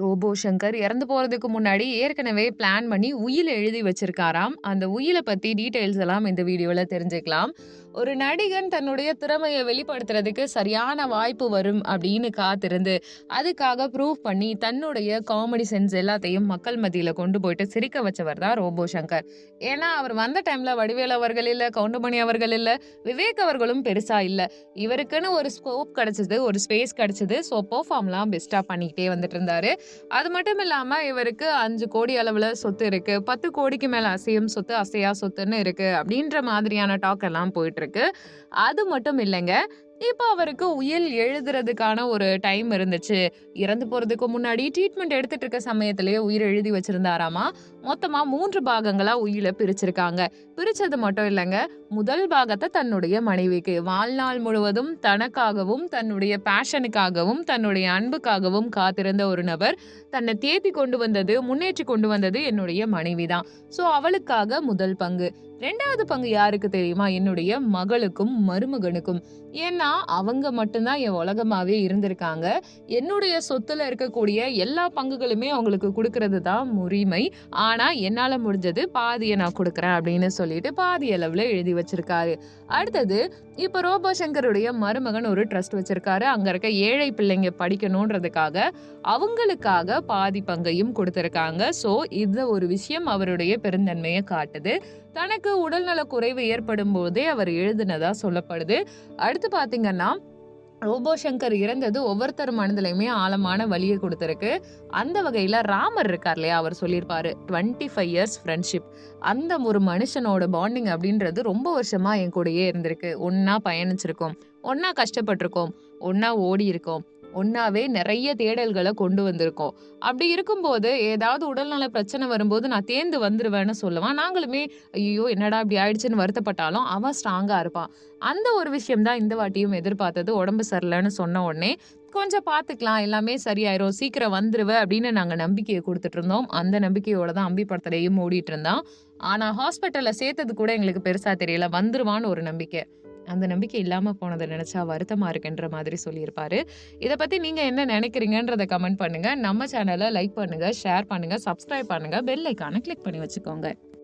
Robot Shankar இறந்து போகிறதுக்கு முன்னாடி ஏற்கனவே பிளான் பண்ணி உயில் எழுதி வச்சிருக்காராம். அந்த உயிலை பற்றி டீட்டெயில்ஸ் எல்லாம் இந்த வீடியோவில் தெரிஞ்சுக்கலாம். ஒரு நடிகன் தன்னுடைய திறமையை வெளிப்படுத்துறதுக்கு சரியான வாய்ப்பு வரும் அப்படின்னு காத்திருந்து அதுக்காக ப்ரூவ் பண்ணி தன்னுடைய காமெடி சென்ஸ் எல்லாத்தையும் மக்கள் மத்தியில் கொண்டு போயிட்டு சிரிக்க வச்சவர் தான் ரோபோ சங்கர் ஏன்னா அவர் வந்த டைமில் வடிவேல் அவர்கள் இல்லை கவுண்டமணி அவர்கள் இல்லை விவேக் அவர்களும் பெருசாக இல்லை. இவருக்குன்னு ஒரு ஸ்கோப் கிடச்சிது ஒரு ஸ்பேஸ் கிடச்சிது. ஸோ பெர்ஃபார்ம்லாம் பெஸ்ட்டாக பண்ணிக்கிட்டே வந்துட்டு இருந்தாரு. அது மட்டும் இல்லாம இவருக்கு அஞ்சு கோடி அளவுல சொத்து இருக்கு. பத்து கோடிக்கு மேல அசையும் சொத்து அசையா சொத்துன்னு இருக்கு. அப்படின்ற மாதிரியான டாக் எல்லாம் போயிட்டு இருக்கு. அது மட்டும் இல்லைங்க. இப்போ அவருக்கு உயில் எழுதுறதுக்கான ஒரு டைம் இருந்துச்சு. இறந்து போறதுக்கு முன்னாடி ட்ரீட்மெண்ட் எடுத்துட்டு இருக்க சமயத்திலேயே உயிர் எழுதி வச்சிருந்தாராமா? மொத்தமா மூன்று பாகங்களா உயிரை பிரிச்சிருக்காங்க. பிரிச்சது மட்டும் இல்லைங்க முதல் பாகத்தை தன்னுடைய மனைவிக்கு வாழ்நாள் முழுவதும் தனக்காகவும் தன்னுடைய பேஷனுக்காகவும் தன்னுடைய அன்புக்காகவும் காத்திருந்த ஒரு நபர் தன்னை தேத்தி கொண்டு வந்தது முன்னேற்றி கொண்டு வந்தது என்னுடைய மனைவி தான் ஸோ அவளுக்காக முதல் பங்கு. ரெண்டாவது பங்கு யாருக்கு தெரியுமா? என்னுடைய மகளுக்கும் மருமகனுக்கும். ஏன்னா அவங்க மட்டும்தான் என் உலகமாவே இருந்திருக்காங்க. என்னுடைய சொத்துல இருக்கக்கூடிய எல்லா பங்குகளுமே அவங்களுக்கு கொடுக்கறது தான் உரிமை ஆனா என்னால முடிஞ்சது பாதியை நான் கொடுக்குறேன் அப்படின்னு சொல்லிட்டு பாதி அளவுல எழுதி வச்சிருக்காரு. அடுத்தது இப்ப ரோபோ சங்கருடைய மருமகன் ஒரு ட்ரஸ்ட் வச்சிருக்காரு. அங்க இருக்க ஏழை பிள்ளைங்க படிக்கணுன்றதுக்காக அவங்களுக்காக பாதி பங்கையும் கொடுத்திருக்காங்க. ஸோ இந்த ஒரு விஷயம் அவருடைய பெருந்தன்மையை காட்டுது. தனக்கு உடல்நல குறைவு ஏற்படும் போதே அவர் எழுதினதா சொல்லப்படுது. அடுத்து பாத்தீங்கன்னா ரோபோ சங்கர் இறந்தது ஒவ்வொருத்தர் மனதிலையுமே ஆழமான வழியை கொடுத்துருக்கு. அந்த வகையில் ராமர் இருக்கார் இல்லையா? அவர் சொல்லியிருப்பாரு டுவெண்ட்டி ஃபைவ் இயர்ஸ் ஃப்ரெண்ட்ஷிப் அந்த ஒரு மனுஷனோட பாண்டிங் அப்படின்றது ரொம்ப வருஷமா என் கூடயே இருந்திருக்கு. ஒன்னா பயணிச்சிருக்கோம் ஒன்னா கஷ்டப்பட்டிருக்கோம் ஒன்னா ஓடி இருக்கோம் ஒன்றாவே நிறைய தேடல்களை கொண்டு வந்திருக்கோம். அப்படி இருக்கும்போது ஏதாவது உடல்நல பிரச்சனை வரும்போது நான் தேர்ந்து வந்துடுவேன்னு சொல்லுவான் நாங்களுமே ஐயோ என்னடா இப்படி ஆயிடுச்சுன்னு வருத்தப்பட்டாலும் அவன் ஸ்ட்ராங்காக இருப்பான் அந்த ஒரு விஷயம் தான் இந்த வாட்டியும் எதிர்பார்த்தது. உடம்பு சரியில்லைன்னு சொன்ன உடனே கொஞ்சம் பார்த்துக்கலாம் எல்லாமே சரியாயிரும் சீக்கிரம் வந்துருவ அப்படின்னு நாங்கள் நம்பிக்கையை கொடுத்துட்டு இருந்தோம். அந்த நம்பிக்கையோட தான் அம்பி படத்துலையும் ஓடிட்டு இருந்தான் ஆனால் ஹாஸ்பிட்டலில் சேர்த்தது கூட எங்களுக்கு பெருசாக தெரியல. வந்துருவான்னு ஒரு நம்பிக்கை. அந்த நம்பிக்கை இல்லாமல் போனதை நினச்சா வருத்தமாக இருக்குன்ற மாதிரி சொல்லியிருப்பாரு. இதை பற்றி நீங்கள் என்ன நினைக்கிறீங்கன்றதை கமெண்ட் பண்ணுங்கள் நம்ம சேனலை லைக் பண்ணுங்கள் ஷேர் பண்ணுங்கள் சப்ஸ்கிரைப் பண்ணுங்கள் பெல் ஐக்கானை கிளிக் பண்ணி வச்சுக்கோங்க.